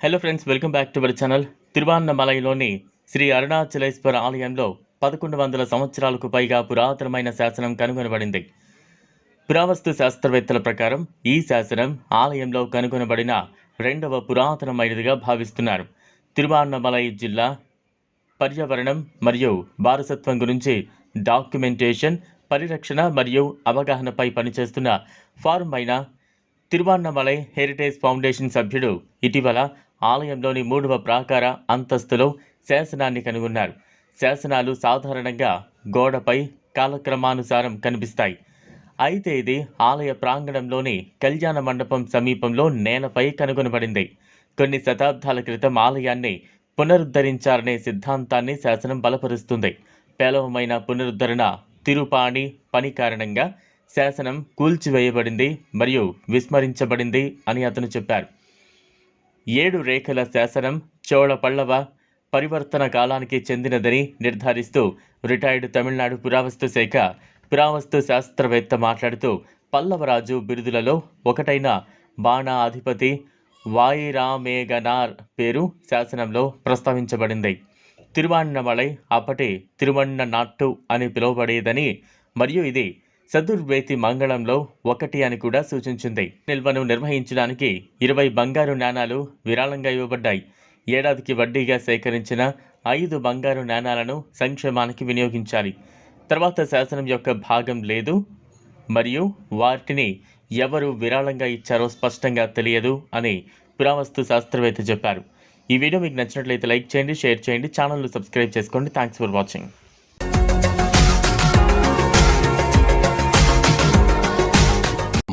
Hello friends welcome back to our channel తిరువాన్నమలైలోని Shri Arunachaleshwara ఆలయంలో పదకొండు వందల సంవత్సరాలకు పైగా పురాతనమైన శాసనం కనుగొనబడింది. పురావస్తు శాస్త్రవేత్తల ప్రకారం ఈ శాసనం ఆలయంలో కనుగొనబడిన రెండవ పురాతనమైనదిగా భావిస్తున్నారు. తిరువాన్నమలై జిల్లా పర్యావరణం మరియు వారసత్వం గురించి డాక్యుమెంటేషన్ పరిరక్షణ మరియు అవగాహనపై పనిచేస్తున్న ఫారం అయిన తిరువాన్నమలై హెరిటేజ్ ఫౌండేషన్ సభ్యుడు ఇటీవల ఆలయంలోని మూడవ ప్రాకార అంతస్తులో శాసనాన్ని కనుగొన్నారు. శాసనాలు సాధారణంగా గోడపై కాలక్రమానుసారం కనిపిస్తాయి. అయితే ఇది ఆలయ ప్రాంగణంలోని కళ్యాణ మండపం సమీపంలో నేలపై కనుగొనబడింది. కొన్ని శతాబ్దాల క్రితం ఆలయాన్ని పునరుద్ధరించారనే సిద్ధాంతాన్ని శాసనం బలపరుస్తుంది. పేలవమైన పునరుద్ధరణ తిరుపాణి పని కారణంగా శాసనం కూల్చివేయబడింది మరియు విస్మరించబడింది అని అతను చెప్పారు. ఏడు రేఖల శాసనం చోళ పల్లవ పరివర్తన కాలానికి చెందినదని నిర్ధారిస్తూ రిటైర్డ్ తమిళనాడు పురావస్తు శాఖ పురావస్తు శాస్త్రవేత్త మాట్లాడుతూ పల్లవరాజు బిరుదులలో ఒకటైన బాణా అధిపతి వాయిరామేగనార్ పేరు శాసనంలో ప్రస్తావించబడింది. తిరువన్నమలై అప్పటి తిరువన్న నాట్టు అని పిలువబడేదని మరియు ఇది సదుర్వేతి మంగళంలో ఒకటి అని కూడా సూచించింది. నిల్వను నిర్వహించడానికి ఇరవై బంగారు నాణాలు విరాళంగా ఇవ్వబడ్డాయి. ఏడాదికి వడ్డీగా సేకరించిన ఐదు బంగారు నాణాలను సంక్షేమానికి వినియోగించాలి. తర్వాత శాసనం యొక్క భాగం లేదు. మరియు వాటిని ఎవరు విరాళంగా ఇచ్చారో స్పష్టంగా తెలియదు అని పురావస్తు శాస్త్రవేత్త చెప్పారు. ఈ వీడియో మీకు నచ్చినట్లయితే లైక్ చేయండి షేర్ చేయండి ఛానల్ను సబ్స్క్రైబ్ చేసుకోండి. Thanks for watching.